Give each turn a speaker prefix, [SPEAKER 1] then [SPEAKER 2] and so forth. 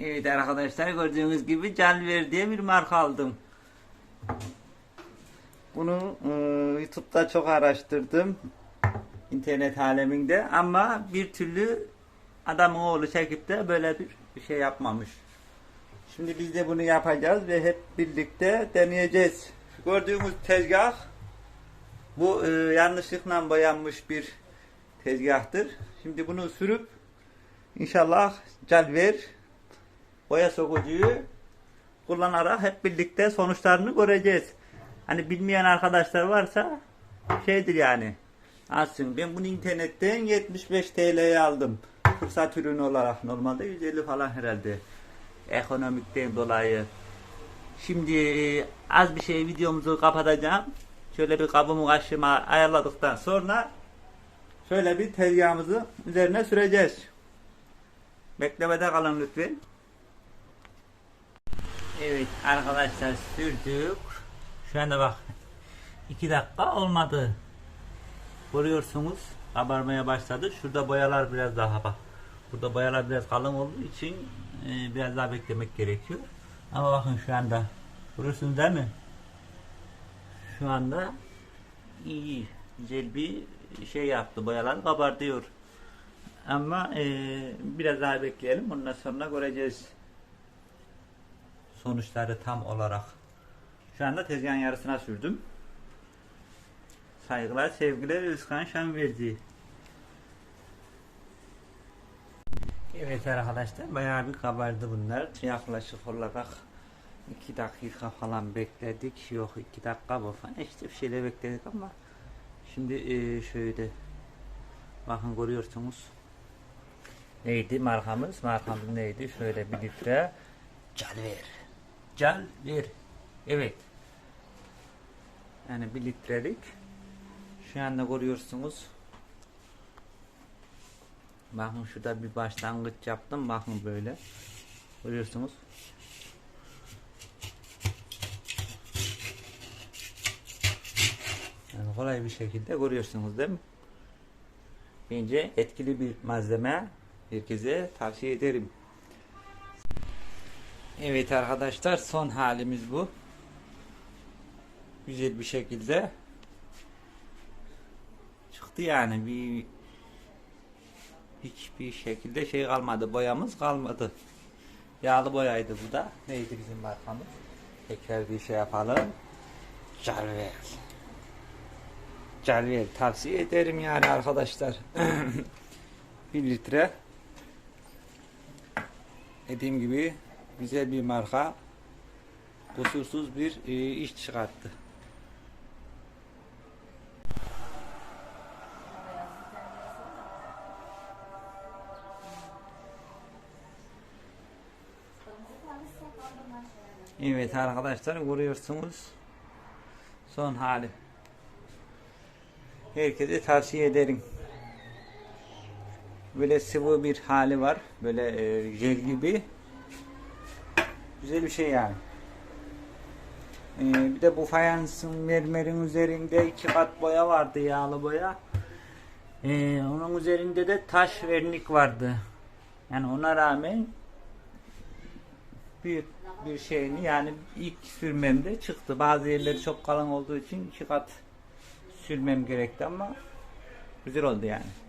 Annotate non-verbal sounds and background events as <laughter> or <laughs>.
[SPEAKER 1] Evet arkadaşlar gördüğünüz gibi Calver diye bir marka aldım. Bunu e, YouTube'da çok araştırdım. internet aleminde ama bir türlü adamın oğlu çekip de böyle bir, şey yapmamış. Şimdi biz de bunu yapacağız ve hep birlikte deneyeceğiz. Gördüğümüz tezgah bu e, yanlışlıkla boyanmış bir tezgahtır. Şimdi bunu sürüp inşallah calver boya sokucuyu kullanarak hep birlikte sonuçlarını göreceğiz. Hani bilmeyen arkadaşlar varsa şeydir yani. Alsın. Ben bunu internetten 75 TL'ye aldım. Fırsat ürünü olarak. Normalde 150 falan herhalde. Ekonomikten dolayı. Şimdi e, az bir şey videomuzu kapatacağım. Şöyle bir kabımı kaşığıma ayarladıktan sonra şöyle bir tezgahımızı üzerine süreceğiz. Beklemede kalın lütfen. Evet arkadaşlar sürdük. Şu anda bak <laughs> 2 dakika olmadı. Görüyorsunuz kabarmaya başladı. Şurada boyalar biraz daha bak. Burada boyalar biraz kalın olduğu için e, biraz daha beklemek gerekiyor. Ama bakın şu anda görüyorsunuz değil mi? Şu anda iyi güzel bir şey yaptı. Boyalar kabartıyor. Ama e, biraz daha bekleyelim. Ondan sonra göreceğiz sonuçları tam olarak. Şu anda tezgahın yarısına sürdüm. Saygılar, sevgiler Özkan Şanverdi. Evet arkadaşlar bayağı bir kabardı bunlar. Yaklaşık olarak 2 dakika falan bekledik. Yok 2 dakika bu falan. İşte bir şeyler bekledik ama şimdi e, şöyle bakın görüyorsunuz. Neydi markamız? Markamız neydi? Şöyle bir litre Calver. Calver. Evet. Yani bir litrelik. Şu anda görüyorsunuz. Bakın şurada bir başlangıç yaptım. Bakın böyle. Görüyorsunuz. Yani kolay bir şekilde görüyorsunuz değil mi? Bence etkili bir malzeme. Herkese tavsiye ederim. Evet arkadaşlar son halimiz bu. Güzel bir şekilde çıktı yani bir hiçbir şekilde şey kalmadı boyamız kalmadı. Yağlı boyaydı bu da. Neydi bizim markamız? Tekrar bir şey yapalım. Calver. Calver tavsiye ederim yani arkadaşlar. <clears throat> bir litre dediğim gibi güzel bir marka kusursuz bir e, iş çıkarttı. Evet arkadaşlar görüyorsunuz son hali. Herkese tavsiye ederim. Böyle sıvı bir hali var. Böyle e, jel gibi. Güzel bir şey yani. Ee, bir de bu fayansın mermerin üzerinde iki kat boya vardı yağlı boya. Ee, onun üzerinde de taş vernik vardı. Yani ona rağmen büyük bir şeyini yani ilk sürmemde çıktı. Bazı yerleri çok kalın olduğu için iki kat sürmem gerekti ama güzel oldu yani.